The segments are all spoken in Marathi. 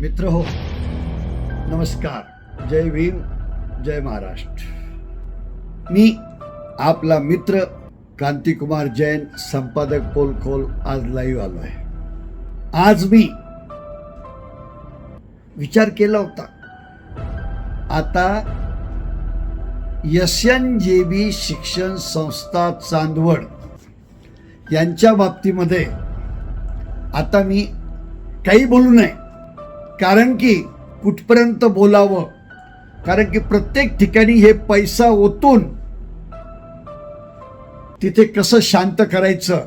मित्र हो नमस्कार. जय भीम जय महाराष्ट्र. मी आपला मित्र क्रांतिकुमार जैन संपादक पोलखोल आज लाईव्ह आलो आहे. आज मी विचार केला होता. आता यशन जे बी शिक्षण संस्था चांदवड यांच्या बाबतीमध्ये आता मी काही बोलू नये. कारण की कुठपर्यंत बोलावं? कारण की प्रत्येक ठिकाणी हे पैसा ओतून तिथे कसं शांत करायचं?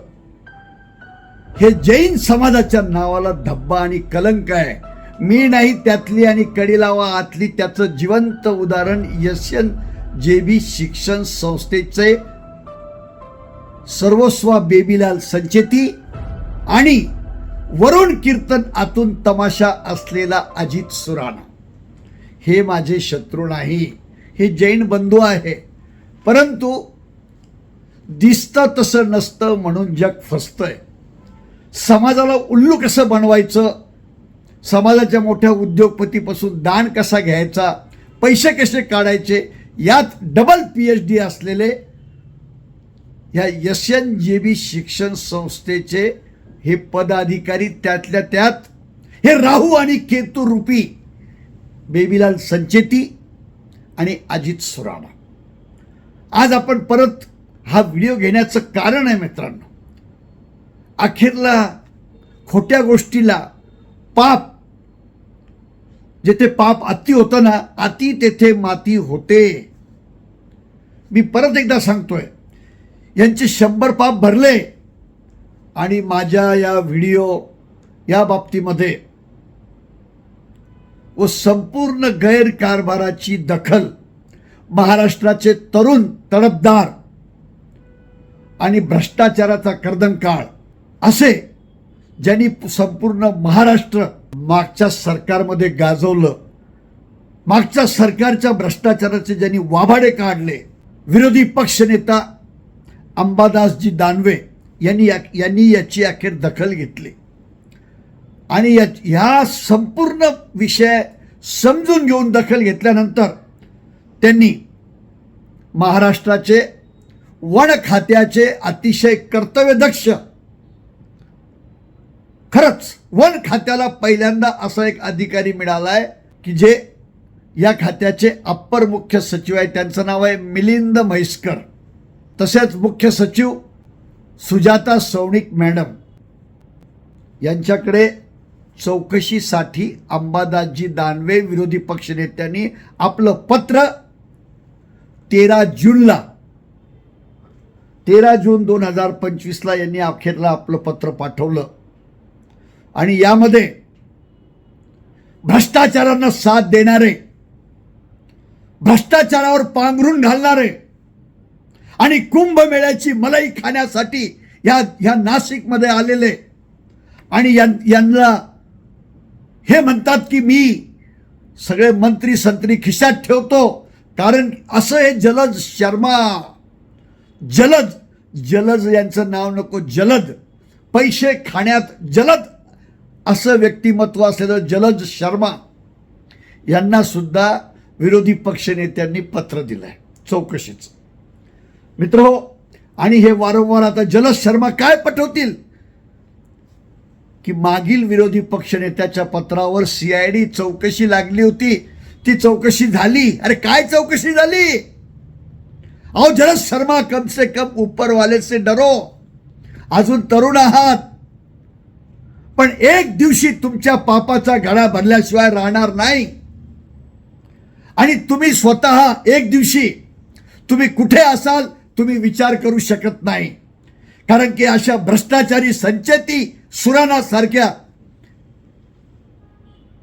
हे जैन समाजाच्या नावाला धब्बा आणि कलंक आहे. मी नाही त्यातली आणि कडिलावा आतली त्याचं जिवंत उदाहरण यशन जे बी शिक्षण संस्थेचे सर्वस्वा बेबीलाल संचेती आणि वरुण कीर्तन आतून तमाशा असलेला अजित सुराणा. हे माझे शत्रू नाही हे जैन बंधू आहे. परंतु दिसतं तसं नसतं म्हणून जग फसतंय. समाजाला उल्लू कसं बनवायचं? समाजाच्या मोठ्या उद्योगपतीपासून दान कसा घ्यायचा? पैसे कसे काढायचे? यात डबल पी एच डी असलेले या एस एन जे बी शिक्षण संस्थेचे हे पदाधिकारी त्यातल्या त्यात हे राहू आणि केतू रूपी बेबीलाल संचेती आणि अजित सुराणा. आज आपण परत हा व्हिडिओ घेण्याचं कारण आहे मित्रांनो. अखेरला खोट्या गोष्टीला पाप जेथे पाप अति होतं ना अति तेथे माती होते. मी परत एकदा सांगतोय यांचे शंभर पाप भरले आणि माझ्या या व्हिडिओ या बाबतीमध्ये व संपूर्ण गैरकारभाराची दखल महाराष्ट्राचे तरुण तडफदार आणि भ्रष्टाचाराचा कर्दनकाळ असे ज्यांनी संपूर्ण महाराष्ट्र मागच्या सरकारमध्ये गाजवलं मागच्या सरकारच्या भ्रष्टाचाराचे ज्यांनी वाभाडे काढले विरोधी पक्षनेता अंबादासजी दानवे यांनी या यांनी याची अखेर दखल घेतली. आणि या ह्या संपूर्ण विषय समजून घेऊन दखल घेतल्यानंतर त्यांनी महाराष्ट्राचे वन खात्याचे अतिशय कर्तव्यदक्ष खरंच वन खात्याला पहिल्यांदा असा एक अधिकारी मिळालाय की जे या खात्याचे अप्पर मुख्य सचिव आहे. त्यांचं नाव आहे मिलिंद म्हैसकर. तसेच मुख्य सचिव सुजाता सौनिक मॅडम यांच्याकडे चौकशीसाठी अंबादासजी दानवे विरोधी पक्षनेत्यांनी आपलं पत्र तेरा जूनला तेरा जून दोन हजार पंचवीसला यांनी अखेरला आपलं पत्र पाठवलं. आणि यामध्ये भ्रष्टाचारांना साथ देणारे भ्रष्टाचारावर पांघरून घालणारे आणि कुंभमेळ्याची मलाई खाण्यासाठी या ह्या नाशिकमध्ये आलेले. आणि यां- यांना हे म्हणतात की मी सगळे मंत्री संत्री खिशात ठेवतो. कारण असं हे जलद शर्मा. जलद जलद यांचं नाव नको जलद. पैसे खाण्यात जलद. असं व्यक्तिमत्व असलेलं जलद शर्मा. यांना सुद्धा विरोधी पक्षनेत्यांनी पत्र दिलं आहे चौकशीचं. मित्र हो आणि हे वारंवार आता जलद शर्मा काय पटवतील? की मागील विरोधी पक्षनेत्याच्या पत्रावर सीआयडी चौकशी लागली होती. ती चौकशी झाली. अरे काय चौकशी झाली? अहो जलद शर्मा कम से कम ऊपर से डरो अजून तरुण आहात. पण एक दिवशी तुमच्या पापाचा घडा भरल्याशिवाय राहणार नाही. आणि तुम्ही स्वतः एक दिवशी तुम्ही कुठे असाल? तुम्ही विचार करू शकत नाही. कारण की अशा भ्रष्टाचारी संचेती सुराणा सारख्या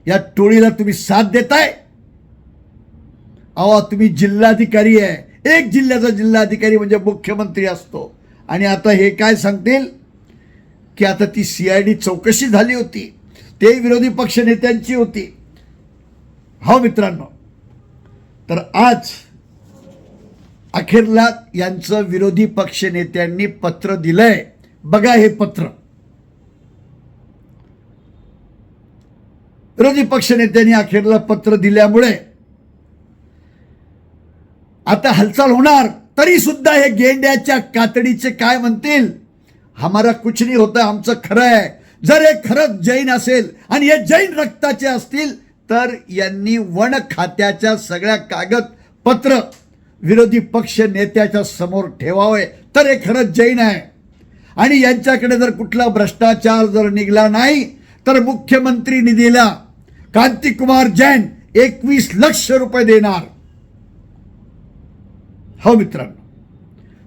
या टोळीला तुम्ही साथ देताय? अहो तुम्ही जिल्हाधिकारी आहे. एक जिल्ह्याचा जिल्हाधिकारी म्हणजे मुख्यमंत्री असतो. आणि आता हे काय सांगतील? की आता ती सी आय डी चौकशी झाली होती. ते विरोधी पक्ष नेत्यांची होती. हो मित्रांनो तर आज अखेरला यांचं विरोधी पक्ष नेत्यांनी पत्र दिलंय. बघा हे पत्र. विरोधी पक्ष नेत्यांनी अखेरला पत्र दिल्यामुळे आता हालचाल होणार. तरी सुद्धा हे गेंड्याच्या कातडीचे काय म्हणतील? हमारा कुछ नाही होतं आमचं खरं आहे. जर हे खरंच जैन असेल आणि हे जैन रक्ताचे असतील तर यांनी वन खात्याच्या सगळ्या कागदपत्र विरोधी पक्ष नेत्याच्या समोर ठेवावे तर हे खरंच जैन आहे. आणि यांच्याकडे जर कुठला भ्रष्टाचार जर निघला नाही तर मुख्यमंत्री निधीला कांतिकुमार जैन एकवीस लक्ष रुपये देणार. हो मित्रांनो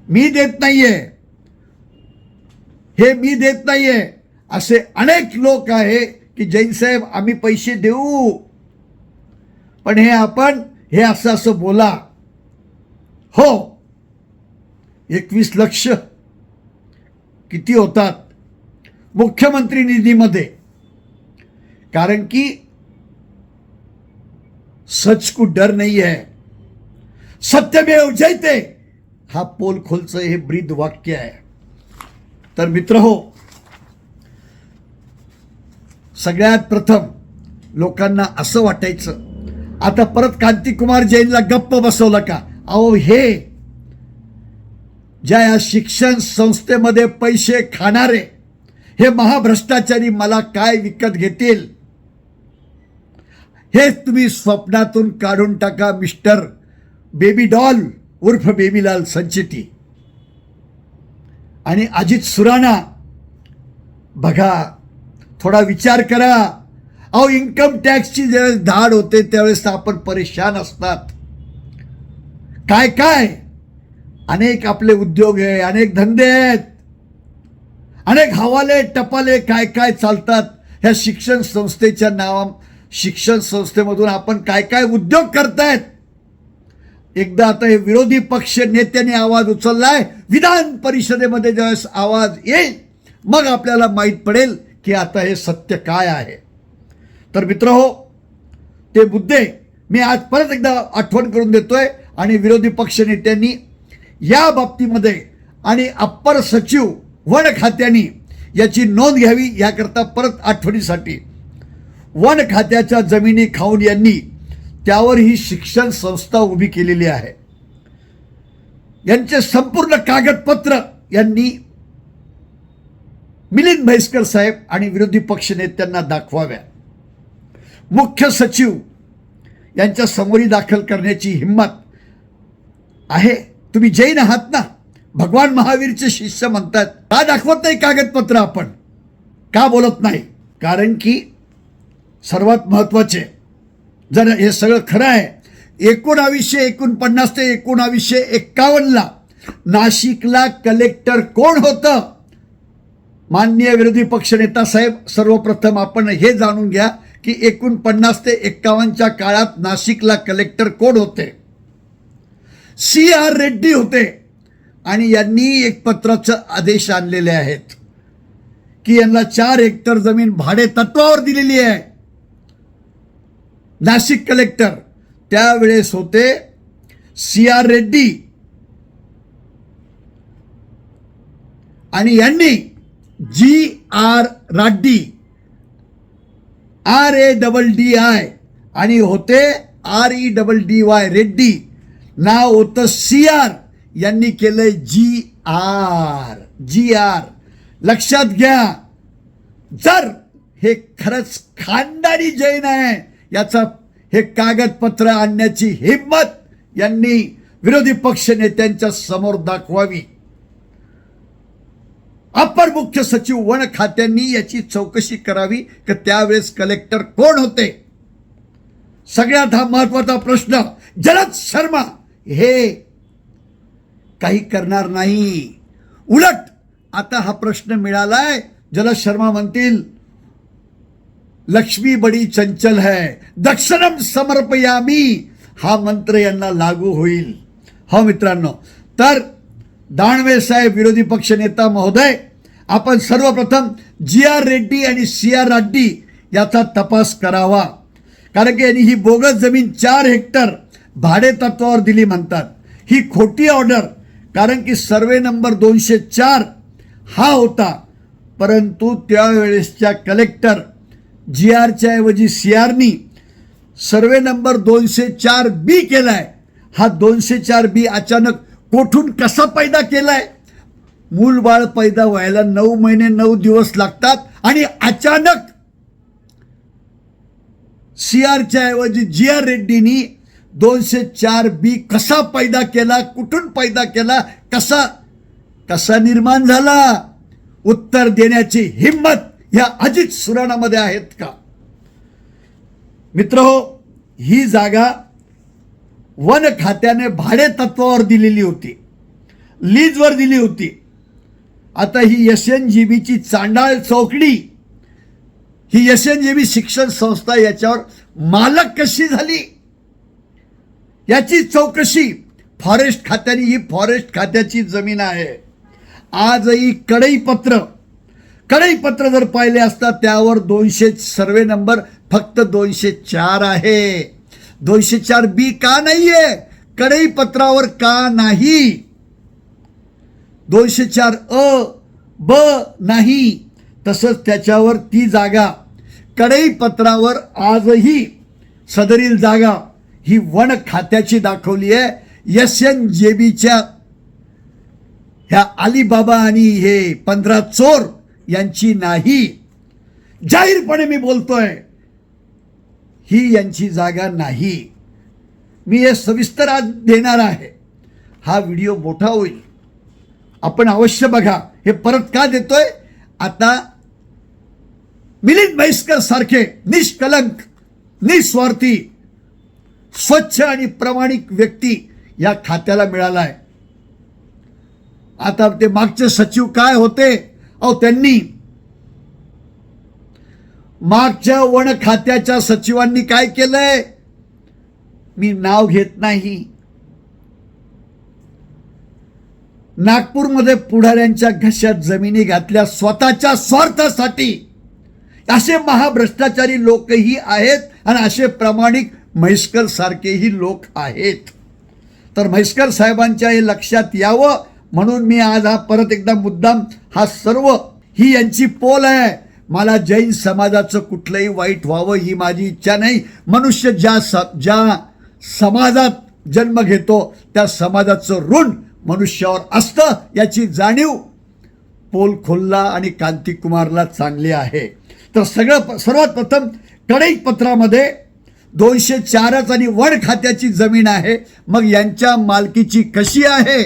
मी देत नाहीये. हे मी देत नाहीये. असे अनेक लोक आहे की जैन साहेब आम्ही पैसे देऊ. पण हे आपण हे असं असं बोला. हो. एकवीस लक्ष किती होतात? मुख्यमंत्री निधीमध्ये. कारण की सच को डर नहीं है सत्यमेव जयते. हा पोल खोलचं हे ब्रीद वाक्य आहे. तर मित्र हो सगळ्यात प्रथम लोकांना असं वाटायचं आता परत कांतिकुमार जैनला गप्प बसवलं का? अहो हे ज्या या शिक्षण संस्थेमध्ये पैसे खाणारे हे महाभ्रष्टाचारी मला काय विकत घेतील? हे तुम्ही स्वप्नातून काढून टाका मिस्टर बेबी डॉल उर्फ बेबीलाल संचिती आणि अजित सुराणा बघा थोडा विचार करा. अहो इन्कम टॅक्सची ज्यावेळेस धाड होते त्यावेळेस आपण परेशान असतात. काय काय? अनेक आपले उद्योग आहे अनेक धंदे आहेत. अनेक हवाले टपाले काय काय चालतात ह्या शिक्षण संस्थेच्या नावा शिक्षण संस्थेमधून आपण काय काय उद्योग करतायत? एकदा आता हे विरोधी पक्ष नेत्यांनी आवाज उचललाय विधान परिषदेमध्ये ज्यावेळेस आवाज येईल मग आपल्याला माहीत पडेल की आता हे सत्य काय आहे. तर मित्र हो ते मुद्दे मी आज परत एकदा आठवण करून देतोय. आणि विरोधी पक्ष नेत्यांनी या बाबतीमध्ये आणि अप्पर सचिव वन खात्याने याची नोंद घ्यावी याकरता परत आठवणीसाठी वन खात्याच्या जमिनी खाऊन यांनी त्यावर ही शिक्षण संस्था उभी केलेली आहे. यांचे संपूर्ण कागदपत्र यांनी मिलिंद म्हैसकर साहेब आणि विरोधी पक्ष नेत्यांना दाखवाव्या. मुख्य सचिव यांच्या समोरी दाखल करण्याची हिंमत आहे. तुम्ही जैन आहात ना? भगवान महावीरचे शिष्य म्हणतात. का दाखवत नाही कागदपत्र आपण? का बोलत नाही? कारण की सर्वात महत्त्वाचे जर हे सगळं खरं आहे एकोणावीसशे एकोणपन्नास ते एकोणावीसशे एक्कावन्नला नाशिकला कलेक्टर कोण होतं? माननीय विरोधी पक्षनेता साहेब सर्वप्रथम आपण हे जाणून घ्या की एकोणपन्नास ते एक्कावन्नच्या काळात नाशिकला कलेक्टर कोण होते? सी आर रेड्डी होते. आणि यांनी एक पत्राचं आदेश आणलेले आहेत. की यांना चार हेक्टर जमीन भाडे तत्वावर दिलेली आहे. नाशिक कलेक्टर त्यावेळेस होते. C R Reddy. आणि यांनी G R Raddi R A double D I आणि होते R E double D Y Reddy नाव होतं सी आर यांनी केलंय जी आर. जी आर. लक्षात घ्या. जर हे खरंच खानदानी जैन आहे याचा हे कागदपत्र आणण्याची हिंमत यांनी विरोधी पक्ष नेत्यांच्या समोर दाखवावी. अपर मुख्य सचिव वन खात्यांनी याची चौकशी करावी की त्यावेळेस कलेक्टर कोण होते? सगळ्यात हा महत्त्वाचा प्रश्न. जलद शर्मा हे काही करणार नाही. उलट आता हा प्रश्न मिळालाय. जलद शर्मा म्हणतील लक्ष्मी बडी चंचल है दक्षिणम समर्पयामी. हा मंत्र यांना लागू होईल. हो मित्रांनो तर दानवे साहेब विरोधी पक्ष नेता महोदय आपण सर्वप्रथम जी आर रेड्डी आणि सी आर राड्डी याचा तपास करावा. कारण की यांनी ही बोगस जमीन चार हेक्टर भाडे तत्वावर दिली म्हणतात. ही खोटी ऑर्डर कारण की सर्वे नंबर दोनशे चार हा होता. परंतु त्यावेळेसच्या कलेक्टर जी आरच्या ऐवजी सी आरनी सर्वे नंबर दोनशे चार बी केला आहे हा दोनशे चार बी अचानक कोठून कसा पैदा केलाय? मूल बाळ पैदा व्हायला नऊ महिने नऊ दिवस लागतात आणि अचानक सी आरच्या ऐवजी जी आर रेड्डीनी दोनशे चार बी कसा पैदा केला कुठून पैदा केला कसा कसा निर्माण झाला? उत्तर देण्याची हिंमत या अजित सुराणामध्ये आहेत का? मित्र हो, ही जागा वन खात्याने भाडे तत्वावर दिलेली होती. लीजवर दिली होती. आता ही एस एन जी बीची चांडाळ चौकडी ही एस एन जी बी शिक्षण संस्था याच्यावर मालक कशी झाली? याची चौकशी फॉरेस्ट खात्याने ही फॉरेस्ट खात्याची जमीन आहे. आजही कडईपत्र कडईपत्र जर पाहिले असता त्यावर दोनशे सर्वे नंबर फक्त दोनशे चार आहे. दोनशे चार बी का नाहीये? कडईपत्रावर का नाही? दोनशे चार अ ब नाही. तसंच त्याच्यावर ती जागा कडईपत्रावर आजही सदरील जागा ही वन खात्याची दाखवली आहे. एस एन जे बीच्या ह्या अलिबाबा आणि हे पंधरा चोर यांची नाही. जाहीरपणे मी बोलतोय ही यांची जागा नाही. मी हे सविस्तर आज देणार आहे. हा व्हिडिओ मोठा होईल. आपण अवश्य बघा. हे परत का देतोय? आता मिलिंद म्हैसकर सारखे निष्कलंक निस्वार्थी स्वच्छ आणि प्रामाणिक व्यक्ती या खात्याला मिळालाय. आता ते मागचे सचिव काय होते? अहो त्यांनी मागच्या वन खात्याच्या सचिवांनी काय केलंय? मी नाव घेत नाही. नागपूरमध्ये पुढाऱ्यांच्या घशात जमिनी घातल्या स्वतःच्या स्वार्थासाठी. असे महाभ्रष्टाचारी लोकही आहेत आणि असे प्रामाणिक म्हैसकरसारखेही लोक आहेत. तर म्हैसकर साहेबांच्या हे लक्षात यावं म्हणून मी आज हा परत एकदा मुद्दाम हा सर्व ही यांची पोल आहे. मला जैन समाजाचं कुठलंही वाईट व्हावं ही माझी इच्छा नाही. मनुष्य ज्या स ज्या समाजात जन्म घेतो त्या समाजाचं ऋण मनुष्यावर असतं याची जाणीव पोल खोल्ला आणि कांतिकुमारला चांगली आहे. तर सगळं सर्वात प्रथम कडई पत्रामध्ये दोनशे चारच आणि वन खात्याची जमीन आहे. मग यांच्या मालकीची कशी आहे?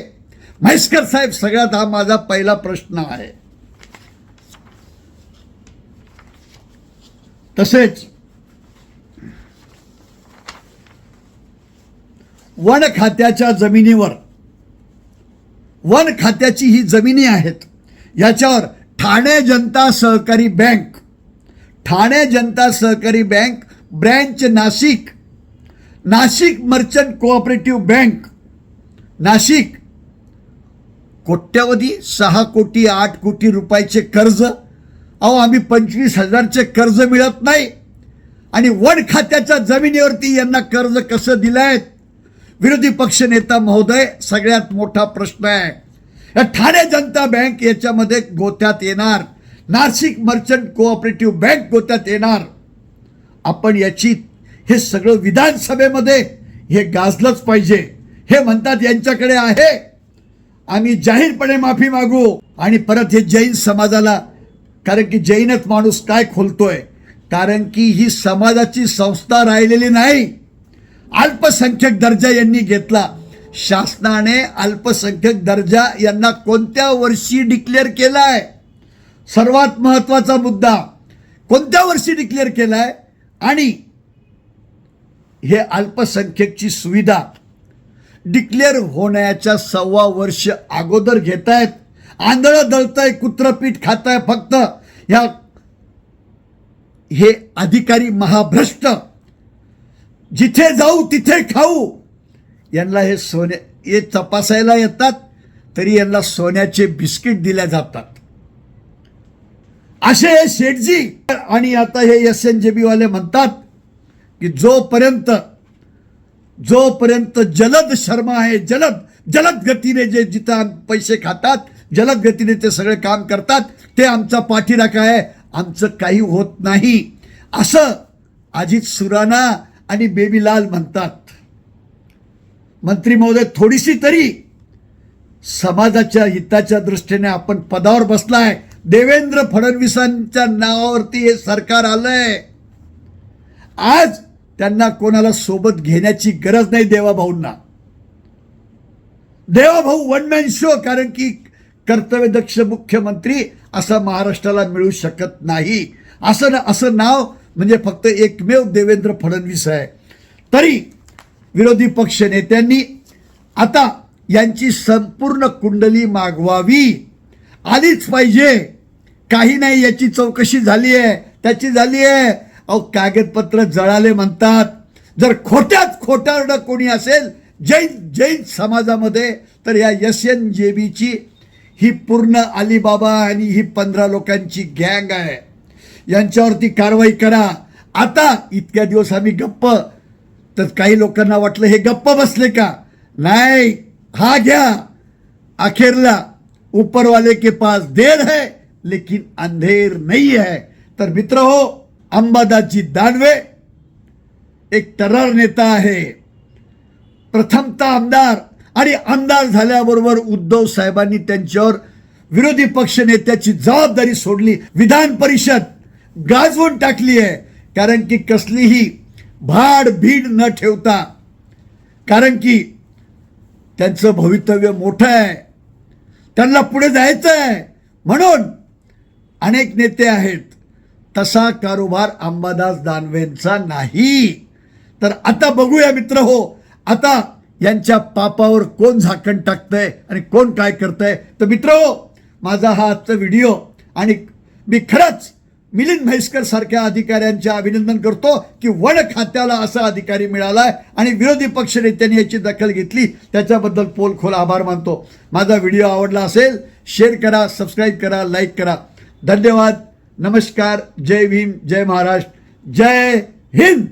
म्हैसकर साहेब सगळ्यात हा माझा पहिला प्रश्न आहे. तसेच वन खात्याच्या जमिनीवर वन खात्याची ही जमिनी आहेत. याच्यावर ठाणे जनता सहकारी bank Thane Janata Sahakari bank branch Nashik. Nashik merchant cooperative bank. Nashik. कोट्यावधी सहा कोटी आठ कोटी रुपयाचे कर्ज. अहो आम्ही पंचवीस हजारचे कर्ज मिळत नाही. आणि वन खात्याच्या जमिनीवरती यांना कर्ज कसं दिलं आहेत विरोधी पक्ष नेता महोदय सगळ्यात मोठा प्रश्न आहे. या ठाणे जनता बँक याच्यामध्ये गोत्यात येणार. नाशिक मर्चंट कोऑपरेटिव्ह बँक गोत्यात येणार. आपण याची हे सगळं विधानसभेमध्ये हे गाजलंच पाहिजे. हे म्हणतात यांच्याकडे आहे. आम्ही जाहीरपणे माफी मागू आणि परत हे जैन समाजाला कारण की जैनच माणूस काय खोलतोय? कारण की ही समाजाची संस्था राहिलेली नाही. अल्पसंख्यक दर्जा यांनी घेतला. शासनाने अल्पसंख्यक दर्जा यांना कोणत्या वर्षी डिक्लेअर केलाय? सर्वात महत्त्वाचा मुद्दा कोणत्या वर्षी डिक्लेअर केलाय? आणि हे अल्पसंख्यकची सुविधा डिक्लेअर होण्याच्या सव्वा वर्ष अगोदर घेत आहेत आंधळं दळताय कुत्रपीठ खाताय फक्त. ह्या हे अधिकारी महाभ्रष्ट. जिथे जाऊ तिथे खाऊ. यांना हे सोने हे तपासायला येतात तरी यांना सोन्याचे बिस्किट दिल्या जातात. असे हे शेटजी आणि आता हे एस एन जे बीवाले म्हणतात की जोपर्यंत जोपर्यंत जलद शर्मा आहे जलद जलद गतीने जे जिथं पैसे खातात जलद गतीने ते सगळे काम करतात ते आमचा पाठीराखा आहे. आमचं काही होत नाही. असं अजित सुराणा आणि बेबीलाल म्हणतात. मंत्री महोदय थोडीशी तरी समाजाच्या हिताच्या दृष्टीने आपण पदावर बसला आहे देवेंद्र फडणवीसांच्या नावावरती हे सरकार आलंय. आज त्यांना कोणाला सोबत घेण्याची गरज नाही देवाभाऊंना. देवाभाऊ वन मॅन शो कारण की कर्तव्यदक्ष मुख्यमंत्री असा महाराष्ट्राला मिळू शकत नाही. असं ना असं नाव म्हणजे फक्त एकमेव देवेंद्र फडणवीस आहे. तरी विरोधी पक्ष नेत्यांनी आता यांची संपूर्ण कुंडली मागवावी. आलीच पाहिजे. काही नाही याची चौकशी झाली आहे त्याची झाली आहे अहो कागदपत्र जळाले म्हणतात. जर खोट्यात खोटारडं कोणी असेल जैन जैन समाजामध्ये तर या एस एन जे बीची ही पूर्ण अलीबाबा आणि ही पंधरा लोकांची गँग आहे. यांच्यावरती कारवाई करा. आता इतक्या दिवस आम्ही गप्प. तर काही लोकांना वाटलं हे गप्प बसले का? नाही. हा घ्या. अखेरला उपरवाले के पास देर है. लेकिन अंधेर नहीं है। तर मित्र हो अंबादासजी दानवे एक टरार नेता आहे। प्रथमतः आमदार आणि आमदार झाल्याबरोबर उद्धव साहेबांनी त्यांच्यावर विरोधी पक्ष नेत्याची जबाबदारी सोडली. विधान परिषद गाजवून टाकली आहे. कारण की कसलीही भाड भीड न ठेवता कारण की त्यांचं भवितव्य मोठं आहे. त्यांना पुढे जायचं आहे म्हणून अनेक नेते आहेत. तसा कारोबार अंबादास दानवेंचा नाही. तर आता बघूया मित्र हो आता यांच्या पापावर कोण झाकण टाकतंय आणि कोण काय करतंय. तर मित्र हो माझा हा आजचा व्हिडिओ आणि मी खरंच मिलिंद म्हैसकर सारख्या अधिकाऱ्यांचे अभिनंदन करतो की वन खात्याला असा अधिकारी मिळालाय आणि विरोधी पक्ष नेत्यांनी याची दखल घेतली. त्याच्याबद्दल पोलखोल आभार मानतो. माझा व्हिडिओ आवडला असेल शेअर करा सबस्क्राईब करा लाईक करा. धन्यवाद नमस्कार जय भीम जय महाराष्ट्र जय हिंद!